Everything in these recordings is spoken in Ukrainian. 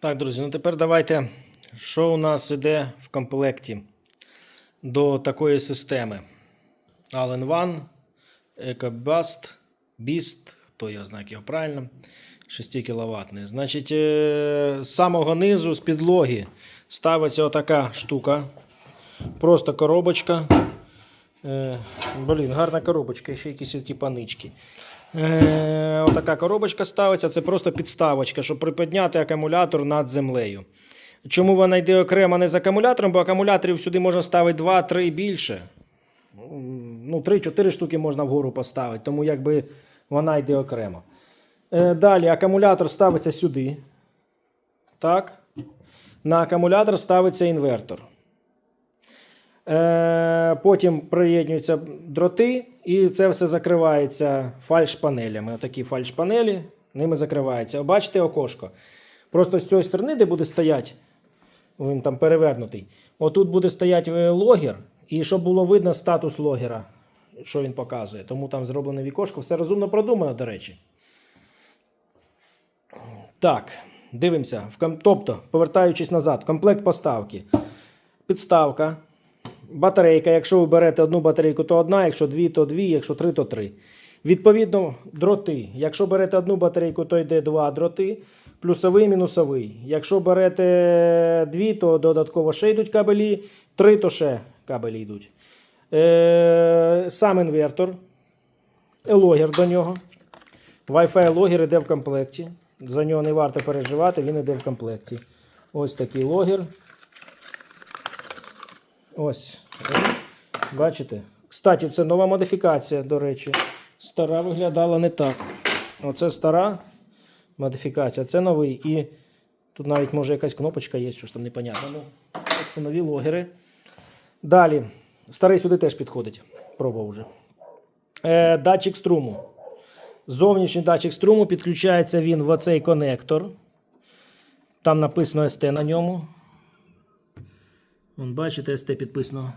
Так, друзі, ну тепер давайте, що у нас іде в комплекті до такої системи. Allen One, EcoBust, Beast, хто його знає, як його правильно, 6 кВт. Значить, е, з самого низу, з підлоги, ставиться отака штука. Просто коробочка. Е, блін, гарна коробочка, ще якісь ті панички. Е, отака коробочка ставиться, це просто підставочка, щоб приподняти акумулятор над землею. Чому вона йде окремо не з акумулятором, бо акумуляторів сюди можна ставити 2-3 і більше. Ну, 3-4 штуки можна вгору поставити, тому якби вона йде окремо. Е, далі акумулятор ставиться сюди. Так. На акумулятор ставиться інвертор. Е, Потім приєднуються дроти, і це все закривається фальш-панелями. Отакі фальш-панелі, ними закривається. Бачите окошко? Просто з цієї сторони, де буде стояти, він там перевернутий. Отут буде стояти е, логер, і щоб було видно статус логера, що він показує. Тому там зроблене вікошко. Все розумно продумано, до речі. Так, дивимося. Тобто, повертаючись назад, комплект поставки. Підставка. Батарейка, якщо ви берете одну батарейку, то одна, якщо дві, то дві, якщо три, то три. Відповідно, дроти. Якщо берете одну батарейку, то йде два дроти, плюсовий, мінусовий. Якщо берете дві, то додатково ще йдуть кабелі, три, то ще кабелі йдуть. Е, сам інвертор, логер до нього. Wi-Fi логер йде в комплекті. За нього не варто переживати, він йде в комплекті. Ось такий логер. Ось. Бачите? Кстати, це нова модифікація, до речі. Стара виглядала не так. Оце стара модифікація, це новий. І тут навіть може якась кнопочка є, що там непонятно. Ну, що нові логери. Далі. Старий сюди теж підходить. Пробував вже. Е, датчик струму. Зовнішній датчик струму підключається він в оцей конектор. Там написано ST на ньому. Вон, бачите, ST підписано.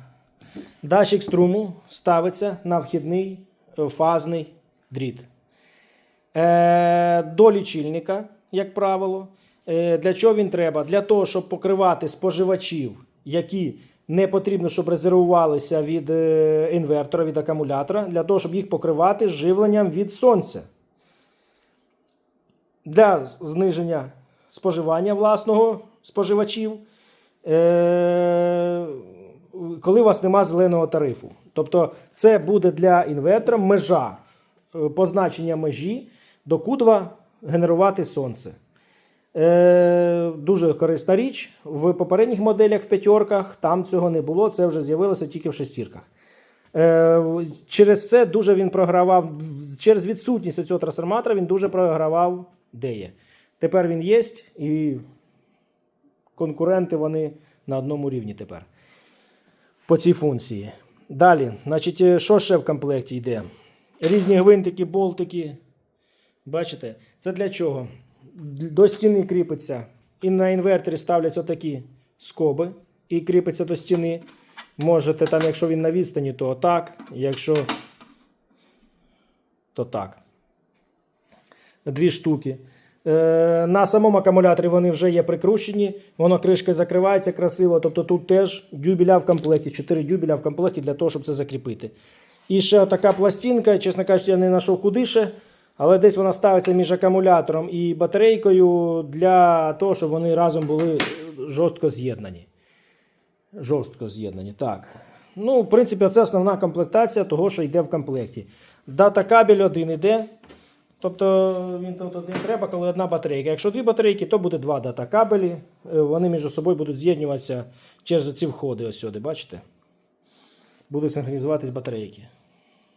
Датчик струму ставиться на вхідний е, фазний дріт. Е, до лічильника, як правило. Е, для чого він треба? Для того, щоб покривати споживачів, які не потрібно, щоб резервувалися від е, інвертора, від акумулятора, для того, щоб їх покривати живленням від сонця. Для зниження споживання власного споживачів, коли у вас нема зеленого тарифу. Тобто, це буде для інвертора межа, е, позначення межі, докуди генерувати сонце. Е, дуже корисна річ. В попередніх моделях в п'ятерках там цього не було, це вже з'явилося тільки в шестірках. Е, через це дуже він програвав, через відсутність цього трансформатора він дуже програвав деє. Тепер він є, і конкуренти вони на одному рівні тепер по цій функції. Далі, значить, е, що ще в комплекті йде? Різні гвинтики, болтики. Бачите? Це для чого? До стіни кріпиться. І на інверторі ставляться такі скоби і кріпиться до стіни. Можете там, якщо він на відстані, то так. Якщо то так. Дві штуки. Е, на самому акумуляторі вони вже є прикручені, воно кришкою закривається красиво. Тобто тут теж дюбеля в комплекті, 4 дюбеля в комплекті для того, щоб це закріпити. І ще така пластинка, чесно кажучи, я не знайшов куди ще, але десь вона ставиться між акумулятором і батарейкою для того, щоб вони разом були жорстко з'єднані. Жорстко з'єднані. Так. Ну, в принципі, це основна комплектація того, що йде в комплекті. Дата кабель один йде. Тобто він тут один треба, коли одна батарейка. Якщо дві батарейки, то буде два дата кабелі. Е, Вони між собою будуть з'єднуватися через ці входи. Ось сюди, бачите? Будуть синхронізуватись батарейки.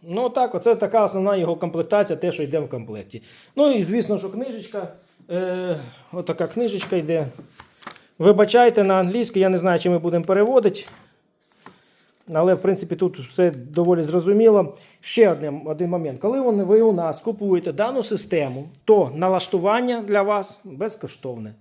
Ну так, оце така основна його комплектація, те, що йде в комплекті. Ну і звісно, що книжечка. Е, отака книжечка йде. Вибачайте на англійській, я не знаю, чи ми будемо переводити. Але, в принципі, тут все доволі зрозуміло. Ще один, один момент. Коли ви у нас купуєте дану систему, то налаштування для вас безкоштовне.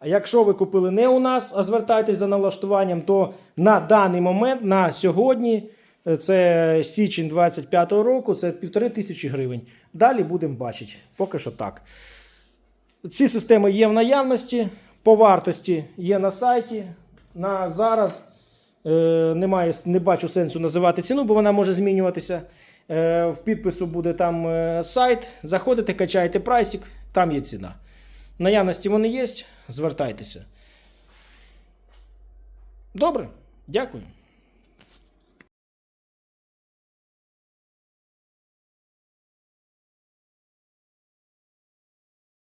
А якщо ви купили не у нас, а звертаєтесь за налаштуванням, то на даний момент, на сьогодні, е, це січень 25 року, це півтори тисячі гривень. Далі будемо бачити. Поки що так. Ці системи є в наявності. по вартості є на сайті. На зараз немає, не бачу сенсу називати ціну, бо вона може змінюватися. Е, в підпису буде там е, сайт. Заходите, качаєте прайсик, там є ціна. Наявності вони є, звертайтеся. Добре, дякую.